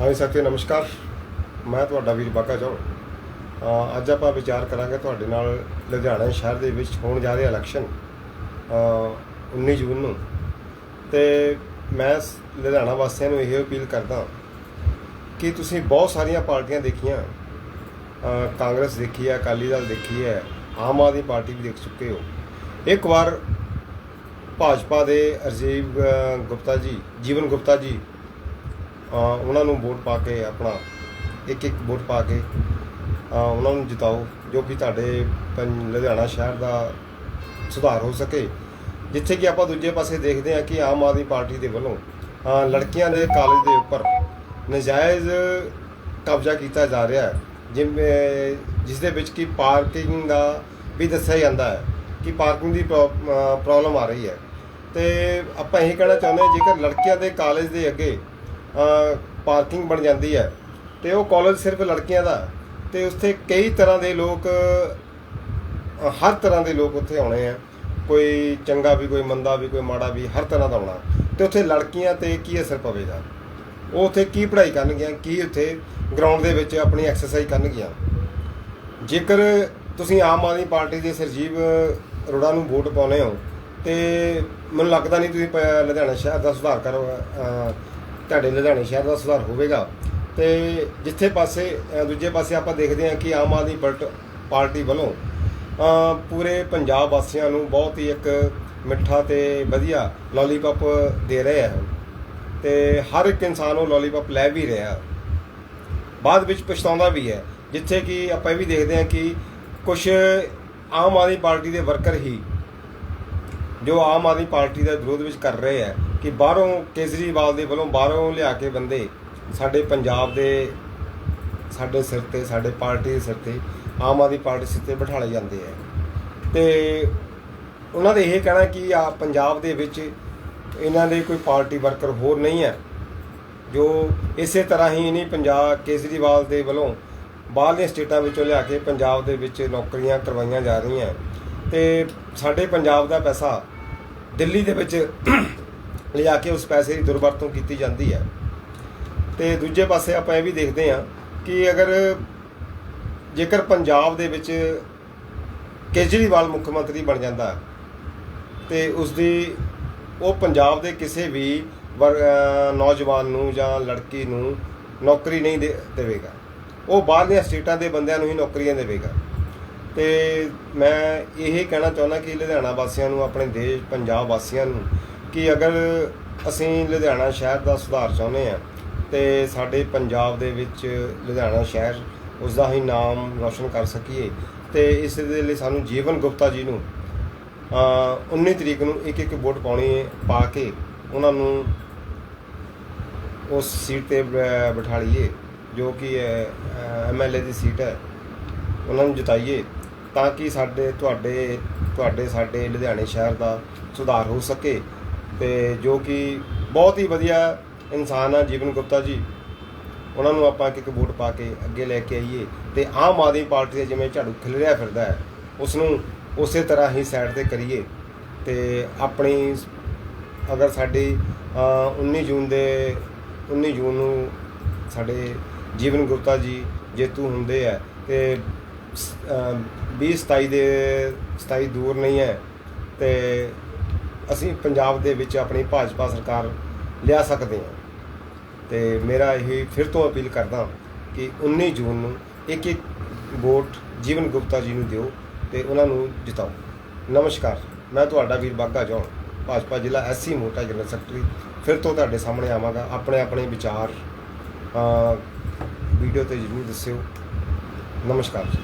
ਹਾਂਜੀ ਸਾਥੀਓ ਨਮਸਕਾਰ। ਮੈਂ ਤੁਹਾਡਾ ਵੀਰ ਬਾਕਾ ਚੌਂ ਅੱਜ ਆਪਾਂ ਵਿਚਾਰ ਕਰਾਂਗੇ ਤੁਹਾਡੇ ਨਾਲ ਲੁਧਿਆਣਾ ਸ਼ਹਿਰ ਦੇ ਵਿੱਚ ਹੋਣ ਜਾ ਰਿਹਾ ਇਲੈਕਸ਼ਨ ਅ, 19 ਜੂਨ ਨੂੰ। ਤੇ ਮੈਂ ਲੁਧਿਆਣਾ ਵਾਸੀਆਂ ਨੂੰ ਇਹ ਅਪੀਲ ਕਰਦਾ ਕਿ ਤੁਸੀਂ ਬਹੁਤ ਸਾਰੀਆਂ ਪਾਰਟੀਆਂ ਦੇਖੀਆਂ। ਕਾਂਗਰਸ ਦੇਖੀ ਹੈ ਅਕਾਲੀ ਦਲ ਦੇਖੀ ਹੈ ਆਮ ਆਦਮੀ ਪਾਰਟੀ ਵੀ ਦੇਖ ਚੁੱਕੇ ਹੋ। ਇੱਕ ਵਾਰ ਭਾਜਪਾ ਦੇ ਅਰਜੀਵ ਗੁਪਤਾ ਜੀ ਜੀਵਨ ਗੁਪਤਾ ਜੀ ਉਹਨਾਂ ਨੂੰ ਵੋਟ ਪਾ ਕੇ ਆਪਣਾ ਇੱਕ ਇੱਕ ਵੋਟ ਪਾ ਕੇ ਉਹਨਾਂ ਨੂੰ ਜਿਤਾਓ, ਜੋ ਕਿ ਤੁਹਾਡੇ ਪੰ- ਲੁਧਿਆਣਾ ਸ਼ਹਿਰ ਦਾ ਸੁਧਾਰ ਹੋ ਸਕੇ। ਜਿੱਥੇ ਕਿ ਆਪਾਂ ਦੂਜੇ ਪਾਸੇ ਦੇਖਦੇ ਹਾਂ ਕਿ ਆਮ ਆਦਮੀ ਪਾਰਟੀ ਦੇ ਵੱਲੋਂ ਲੜਕੀਆਂ ਦੇ ਕਾਲਜ ਦੇ ਉੱਪਰ ਨਜਾਇਜ਼ ਕਬਜ਼ਾ ਕੀਤਾ ਜਾ ਰਿਹਾ ਹੈ। ਜਿਵੇਂ ਜਿਸ ਦੇ ਵਿੱਚ ਕਿ ਪਾਰਕਿੰਗ ਦਾ ਵੀ ਦੱਸਿਆ ਜਾਂਦਾ ਹੈ ਕਿ ਪਾਰਕਿੰਗ ਦੀ ਪ੍ਰੋਬਲਮ ਆ ਰਹੀ ਹੈ। ਤੇ ਆਪਾਂ ਇਹ ਕਹਿਣਾ ਚਾਹੁੰਦੇ ਹਾਂ, ਜੇਕਰ ਲੜਕੀਆਂ ਦੇ ਕਾਲਜ ਦੇ ਅੱਗੇ ਪਾਰਕਿੰਗ ਬਣ ਜਾਂਦੀ ਹੈ। ਤੇ ਉਹ ਕਾਲਜ ਸਿਰਫ ਲੜਕੀਆਂ ਦਾ। ਹੈ ਤੇ ਉੱਥੇ ਕਈ ਤਰ੍ਹਾਂ ਦੇ ਲੋਕ ਹਰ ਤਰ੍ਹਾਂ ਦੇ ਲੋਕ ਉੱਥੇ ਆਉਣੇ ਆ। ਕੋਈ ਚੰਗਾ ਵੀ, ਕੋਈ ਮੰਦਾ ਵੀ, ਕੋਈ ਮਾੜਾ ਵੀ, ਹਰ ਤਰ੍ਹਾਂ ਦਾ ਆਉਣਾ। ਤੇ ਉੱਥੇ ਲੜਕੀਆਂ ਤੇ ਕੀ ਅਸਰ ਪਵੇਗਾ? ਉਹ ਉੱਥੇ ਕੀ ਪੜ੍ਹਾਈ ਕਰਨਗੀਆਂ? ਕੀ ਉੱਥੇ ਗਰਾਊਂਡ ਦੇ ਵਿੱਚ ਆਪਣੀ ਐਕਸਰਸਾਈਜ਼ ਕਰਨਗੀਆਂ? ਜੇਕਰ ਤੁਸੀਂ ਆਮ ਆਦਮੀ ਪਾਰਟੀ ਦੇ ਸਰਜੀਵ ਅਰੋੜਾ ਨੂੰ ਵੋਟ ਪਾਉਨੇ ਹੋ, ਤੇ ਮੈਨੂੰ ਲੱਗਦਾ ਨਹੀਂ ਤੁਸੀਂ ਪ- ਲੁਧਿਆਣਾ ਸ਼ਹਿਰ ਦਾ ਸੁਧਾਰ ਕਰੋ ਤੁਹਾਡੇ ਲੁਧਿਆਣੇ ਸ਼ਹਿਰ ਦਾ ਸੁਧਾਰ ਹੋਵੇਗਾ। ਤੇ ਜਿੱਥੇ ਪਾਸੇ ਦੂਜੇ ਪਾਸੇ ਆਪਾਂ ਦੇਖਦੇ ਹਾਂ ਕਿ ਆਮ ਆਦਮੀ ਪਲਟ- ਪਾਰਟੀ ਵੱਲੋਂ ਪੂਰੇ ਪੰਜਾਬ ਵਾਸੀਆਂ ਨੂੰ ਬਹੁਤ ਹੀ ਇੱਕ ਮਿੱਠਾ ਤੇ ਵਧੀਆ ਲੋਲੀਪੌਪ ਦੇ ਰਹੇ ਹਨ ਤੇ ਹਰ ਇੱਕ ਇਨਸਾਨ ਉਹ ਲੋਲੀਪੌਪ ਲੈ ਵੀ ਰਿਹਾ। ਬਾਅਦ ਵਿੱਚ ਪਛਤਾਉਂਦਾ ਵੀ ਹੈ, ਜਿੱਥੇ ਕਿ ਆਪਾਂ ਇਹ ਵੀ ਦੇਖਦੇ ਹਾਂ ਕਿ ਕੁਝ ਆਮ ਆਦਮੀ ਪਾਰਟੀ ਦੇ ਵਰਕਰ ਹੀ ਜੋ ਆਮ ਆਦਮੀ ਪਾਰਟੀ ਦਾ ਵਿਰੋਧ ਵਿੱਚ ਕਰ ਰਹੇ ਹੈ ਕਿ ਬਾਹਰੋਂ ਕੇਜਰੀਵਾਲ ਦੇ ਵੱਲੋਂ ਬਾਹਰੋਂ ਲਿਆ ਕੇ ਬੰਦੇ ਸਾਡੇ ਪੰਜਾਬ ਦੇ, ਸਾਡੇ ਸਿਰ ਤੇ, ਸਾਡੇ ਪਾਰਟੀ ਦੇ ਸਿਰ ਤੇ, ਆਮ ਆਦਮੀ ਪਾਰਟੀ ਸਿਰ ਤੇ ਬਿਠਾਲੇ ਜਾਂਦੇ ਹੈ ਤੇ ਉਹਨਾਂ ਦੇ ਇਹ ਕਹਿਣਾ ਕਿ ਆ ਪੰਜਾਬ ਦੇ ਵਿੱਚ ਇਹਨਾਂ ਦੇ ਕੋਈ ਪਾਰਟੀ ਵਰਕਰ ਹੋਰ ਨਹੀਂ ਹੈ, ਜੋ ਇਸੇ ਤਰ੍ਹਾਂ ਹੀ ਨਹੀਂ ਪੰਜਾਬ ਕੇਜਰੀਵਾਲ ਦੇ ਵੱਲੋਂ ਬਾਹਰਲੀਆਂ ਸਟੇਟਾਂ ਵਿੱਚੋਂ ਲਿਆ ਕੇ ਪੰਜਾਬ ਦੇ ਵਿੱਚ ਨੌਕਰੀਆਂ ਕਰਵਾਈਆਂ ਜਾ ਰਹੀਆਂ। ਤੇ ਸਾਡੇ ਪੰਜਾਬ ਦਾ ਪੈਸਾ ਦਿੱਲੀ ਦੇ ਵਿੱਚ ਲਿਜਾ ਕੇ ਉਸ ਪੈਸੇ ਦੀ ਦੁਰਵਰਤੋਂ ਕੀਤੀ ਜਾਂਦੀ ਹੈ। ਤੇ ਦੂਜੇ ਪਾਸੇ ਆਪਾਂ ਇਹ ਵੀ ਦੇਖਦੇ ਹਾਂ ਕਿ ਅਗਰ ਜੇਕਰ ਪੰਜਾਬ ਦੇ ਵਿੱਚ ਕੇਜਰੀਵਾਲ ਮੁੱਖ ਮੰਤਰੀ ਬਣ ਜਾਂਦਾ ਤੇ ਉਸ ਦੀ ਉਹ ਪੰਜਾਬ ਦੇ ਕਿਸੇ ਵੀ ਵਰ- ਨੌਜਵਾਨ ਨੂੰ ਜਾਂ ਲੜਕੀ ਨੂੰ ਨੌਕਰੀ ਨਹੀਂ ਦੇ, ਦੇਵੇਗਾ। ਉਹ ਬਾਹਰਲੀਆਂ ਸਟੇਟਾਂ ਦੇ ਬੰਦਿਆਂ ਨੂੰ ਹੀ ਨੌਕਰੀਆਂ ਦੇਵੇਗਾ। ਤੇ ਮੈਂ ਇਹ ਕਹਿਣਾ ਚਾਹੁੰਦਾ ਕਿ ਲੁਧਿਆਣਾ ਵਾਸੀਆਂ ਨੂੰ, ਆਪਣੇ ਦੇਸ਼, ਪੰਜਾਬ ਵਾਸੀਆਂ ਨੂੰ ਕਿ ਅਗਰ ਅਸੀਂ ਲੁਧਿਆਣਾ ਸ਼ਹਿਰ ਦਾ ਸੁਧਾਰ ਚਾਹੁੰਦੇ ਹਾਂ ਤੇ ਸਾਡੇ ਪੰਜਾਬ ਦੇ ਵਿੱਚ ਲੁਧਿਆਣਾ ਸ਼ਹਿਰ ਉਸ ਦਾ ਹੀ ਨਾਮ ਰੌਸ਼ਨ ਕਰ ਸਕੀਏ ਤੇ ਇਸ ਦੇ ਲਈ ਸਾਨੂੰ ਜੀਵਨ ਗੁਪਤਾ ਜੀ ਨੂੰ ਅ 19 ਤਰੀਕ ਨੂੰ ਇੱਕ ਇੱਕ ਵੋਟ ਪਾਉਣੀ ਹੈ, ਪਾ ਕੇ ਉਹਨਾਂ ਨੂੰ ਉਸ ਸੀਟ ਤੇ ਬ- ਬਿਠਾਲੀਏ, ਜੋ ਕਿ ਐਮਐਲਏ ਦੀ ਸੀਟ ਹੈ, ਉਹਨਾਂ ਨੂੰ ਜਿਤਾਈਏ ਤਾਂ ਕਿ ਸਾਡੇ, ਤੁਹਾਡੇ ਤੁਹਾਡੇ, ਸਾਡੇ ਲੁਧਿਆਣੇ ਸ਼ਹਿਰ ਦਾ ਸੁਧਾਰ ਹੋ ਸਕੇ। ਤੇ ਜੋ ਕਿ ਬਹੁਤ ਹੀ ਵਧੀਆ ਇਨਸਾਨ ਆ ਜੀਵਨ ਗੁਪਤਾ ਜੀ। ਉਹਨਾਂ ਨੂੰ ਆਪਾਂ ਇੱਕ ਇੱਕ ਵੋਟ ਪਾ ਕੇ ਅੱਗੇ ਲੈ ਕੇ ਆਈਏ ਤੇ ਆਮ ਆਦਮੀ ਪਾਰਟੀ ਦੇ ਜਿਵੇਂ ਝਾੜੂ ਖਿਲਰਿਆ ਫਿਰਦਾ ਹੈ ਉਸ ਨੂੰ ਉਸੇ ਤਰ੍ਹਾਂ ਹੀ ਸਾਈਡ ਤੇ ਕਰੀਏ ਤੇ ਆਪਣੀ ਅਗਰ ਸਾਡੀ ਅ, 19 ਜੂਨ ਦੇ 19 ਜੂਨ ਨੂੰ ਸਾਡੇ ਜੀਵਨ ਗੁਪਤਾ ਜੀ ਜੇਤੂ ਹੁੰਦੇ ਆ ਤੇ 20 27 ਦੇ 27 ਦੂਰ ਨਹੀਂ ਹੈ ਤੇ ਅਸੀਂ ਪੰਜਾਬ ਦੇ ਵਿੱਚ ਆਪਣੀ ਭਾਜਪਾ ਸਰਕਾਰ ਲਿਆ ਸਕਦੇ ਹਾਂ। ਤੇ ਮੇਰਾ ਇਹ ਫਿਰ ਤੋਂ ਅਪੀਲ ਕਰਦਾ ਕਿ 19 ਜੂਨ ਨੂੰ ਇੱਕ ਇੱਕ ਵੋਟ ਜੀਵਨ ਗੁਪਤਾ ਜੀ ਨੂੰ ਦਿਓ ਤੇ ਉਹਨਾਂ ਨੂੰ ਜਿਤਾਓ। ਨਮਸਕਾਰ ਮੈਂ ਤੁਹਾਡਾ ਵੀਰ ਬਾਗਾ ਜੌਨ ਭਾਜਪਾ ਜ਼ਿਲ੍ਹਾ ਐਸਸੀ ਮੋਟਾ ਜਨਰਲ ਸੈਕਟਰੀ। ਫਿਰ ਤੋਂ ਤੁਹਾਡੇ ਸਾਹਮਣੇ ਆਵਾਂਗਾ। ਆਪਣੇ ਆਪਣੇ ਵਿਚਾਰ ਵੀਡੀਓ ਤੇ ਜ਼ਰੂਰ ਦੱਸਿਓ। ਨਮਸਕਾਰ ਜੀ।